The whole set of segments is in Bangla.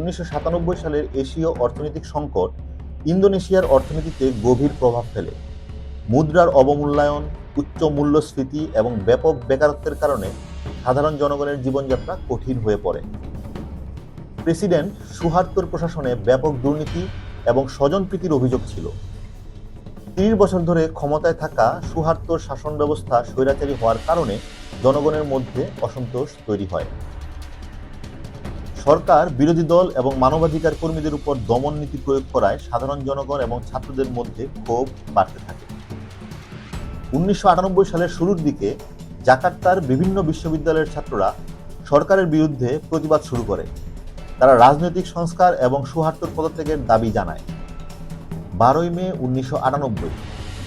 উনিশশো সাতানব্বই সালের এশীয় অর্থনৈতিক সংকট ইন্দোনেশিয়ার অর্থনীতিতে গভীর প্রভাব ফেলে। মুদ্রার অবমূল্যায়ন, উচ্চ মূল্যস্ফীতি এবং ব্যাপক বেকারত্বের কারণে সাধারণ জনগণের জীবনযাত্রা কঠিন হয়ে পড়ে। প্রেসিডেন্ট সুহার্তোর প্রশাসনে ব্যাপক দুর্নীতি এবং স্বজনপ্রীতির অভিযোগ ছিল। তিরিশ বছর ধরে ক্ষমতায় থাকা সুহার্তোর শাসন ব্যবস্থা স্বৈরাচারী হওয়ার কারণে জনগণের মধ্যে অসন্তোষ তৈরি হয়। সরকার, বিরোধী দল এবং মানবাধিকার কর্মীদের উপর দমন নীতি প্রয়োগ করায় সাধারণ জনগণ এবং ছাত্রদের মধ্যে ক্ষোভ বাড়তে থাকে। উনিশশো আটানব্বই সালের শুরুর দিকে জাকার্তার বিভিন্ন বিশ্ববিদ্যালয়ের ছাত্ররা সরকারের বিরুদ্ধে প্রতিবাদ শুরু করে। তারা রাজনৈতিক সংস্কার এবং সুহার্তর পদত্যাগের দাবি জানায়। বারোই মে উনিশশো আটানব্বই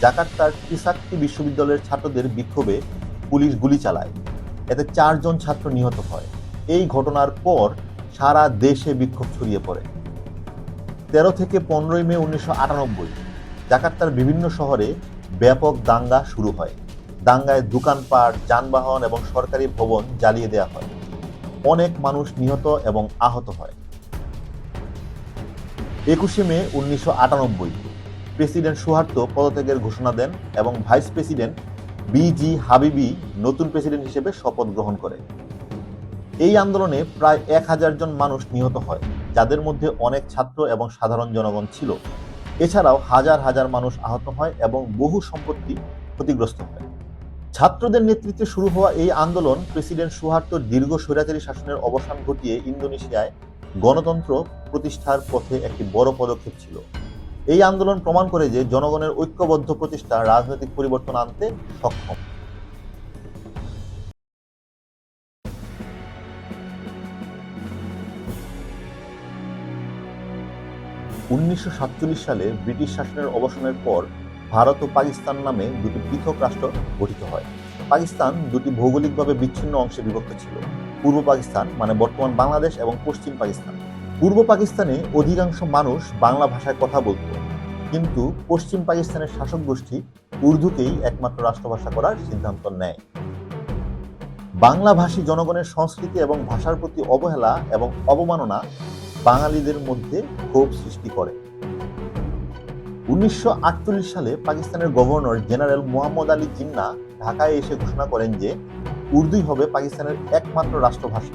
জাকার্তার ত্রিশাক্তি বিশ্ববিদ্যালয়ের ছাত্রদের বিক্ষোভে পুলিশ গুলি চালায়। এতে চারজন ছাত্র নিহত হয়। এই ঘটনার পর সারা দেশে বিক্ষোভ ছড়িয়ে পড়ে। তেরো থেকে পনেরোই মে উনিশশো আটানব্বই জাকার্তার বিভিন্ন শহরে ব্যাপক দাঙ্গা শুরু হয়। দাঙ্গায় দোকানপাট, যানবাহন এবং সরকারি ভবন জ্বালিয়ে দেওয়া হয়। অনেক মানুষ নিহত এবং আহত হয়। একুশে মে উনিশশো আটানব্বই প্রেসিডেন্ট সুহার্তো পদত্যাগের ঘোষণা দেন এবং ভাইস প্রেসিডেন্ট বিজি হাবিবি নতুন প্রেসিডেন্ট হিসেবে শপথ গ্রহণ করে এই আন্দোলনে প্রায় এক হাজার জন মানুষ নিহত হয়, যাদের মধ্যে অনেক ছাত্র এবং সাধারণ জনগণ ছিল। এছাড়াও হাজার হাজার মানুষ আহত হয় এবং বহু সম্পত্তি ক্ষতিগ্রস্ত হয়। ছাত্রদের নেতৃত্বে শুরু হওয়া এই আন্দোলন প্রেসিডেন্ট সুহার্তোর দীর্ঘ স্বৈরাচারী শাসনের অবসান ঘটিয়ে ইন্দোনেশিয়ায় গণতন্ত্র প্রতিষ্ঠার পথে একটি বড় পদক্ষেপ ছিল। এই আন্দোলন প্রমাণ করে যে জনগণের ঐক্যবদ্ধ প্রচেষ্টা রাজনৈতিক পরিবর্তন আনতে সক্ষম। উনিশশো সাতচল্লিশ সালে ব্রিটিশ শাসনের অবসানের পর ভারত ও পাকিস্তান নামে দুটি পৃথক রাষ্ট্র গঠিত হয়। পাকিস্তান দুটি ভৌগোলিকভাবে বিচ্ছিন্ন অংশে বিভক্ত ছিল। পূর্ব পাকিস্তান মানে বর্তমান বাংলাদেশ এবং পশ্চিম পাকিস্তান। পূর্ব পাকিস্তানে অধিকাংশ মানুষ বাংলা ভাষায় কথা বলত। কিন্তু পশ্চিম পাকিস্তানের শাসক গোষ্ঠী উর্দুকেই একমাত্র রাষ্ট্রভাষা করার সিদ্ধান্ত নেয়। বাংলাভাষী জনগণের সংস্কৃতি এবং ভাষার প্রতি অবহেলা এবং অবমাননা বাঙালিদের মধ্যে ক্ষোভ সৃষ্টি করে। উনিশশো সালে পাকিস্তানের গভর্নর জেনারেল মোহাম্মদ আলী জিন্না ঢাকায় এসে ঘোষণা করেন যে, উর্দুই হবে পাকিস্তানের একমাত্র রাষ্ট্রভাষা।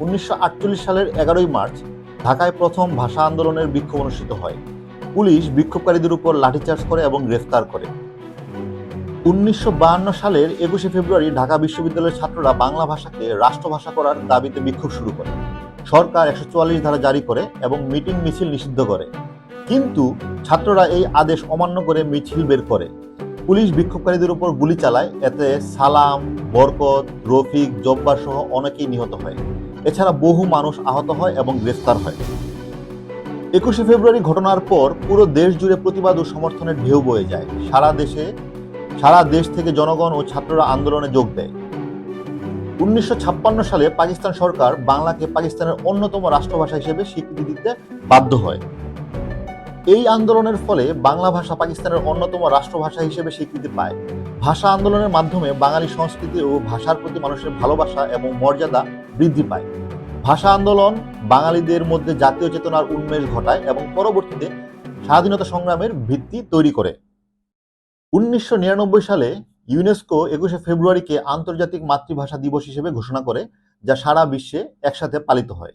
উনিশশো আটচল্লিশ সালের এগারোই মার্চ ঢাকায় প্রথম ভাষা আন্দোলনের বিক্ষোভ অনুষ্ঠিত হয়। পুলিশ বিক্ষোভকারীদের উপর লাঠিচার্জ করে এবং গ্রেফতার করে। উনিশশো সালের একুশে ফেব্রুয়ারি ঢাকা বিশ্ববিদ্যালয়ের ছাত্ররা বাংলা ভাষাকে রাষ্ট্রভাষা করার দাবিতে বিক্ষোভ শুরু করে। সরকার একশো চুয়াল্লিশ ধারা জারি করে এবং মিটিং মিছিল নিষিদ্ধ করে। কিন্তু ছাত্ররা এই আদেশ অমান্য করে মিছিল বের করে। পুলিশ বিক্ষোভকারীদের উপর গুলি চালায়, এতে সালাম, বরকত, রফিক, জব্বার সহ অনেকেই নিহত হয়। এছাড়া বহু মানুষ আহত হয় এবং গ্রেফতার হয়। একুশে ফেব্রুয়ারি ঘটনার পর পুরো দেশ জুড়ে প্রতিবাদ ও সমর্থনের ঢেউ বয়ে যায়। সারা দেশে, সারা দেশ থেকে জনগণ ও ছাত্ররা আন্দোলনে যোগ দেয়। উনিশশো ছাপ্পান্ন সালে পাকিস্তান সরকার বাংলাকে পাকিস্তানের অন্যতম রাষ্ট্রভাষা হিসেবে স্বীকৃতি দিতে বাধ্য হয়। এই আন্দোলনের ফলে বাংলা ভাষা পাকিস্তানের অন্যতম রাষ্ট্রভাষা হিসেবে স্বীকৃতি পায়। ভাষা আন্দোলনের মাধ্যমে বাঙালি সংস্কৃতি ও ভাষার প্রতি মানুষের ভালোবাসা এবং মর্যাদা বৃদ্ধি পায়। ভাষা আন্দোলন বাঙালিদের মধ্যে জাতীয় চেতনার উন্মেষ ঘটায় এবং পরবর্তীতে স্বাধীনতা সংগ্রামের ভিত্তি তৈরি করে। উনিশশো নিরানব্বই সালে ইউনেস্কো একুশে ফেব্রুয়ারিকে আন্তর্জাতিক মাতৃভাষা দিবস হিসেবে ঘোষণা করে, যা সারা বিশ্বে একসাথে পালিত হয়।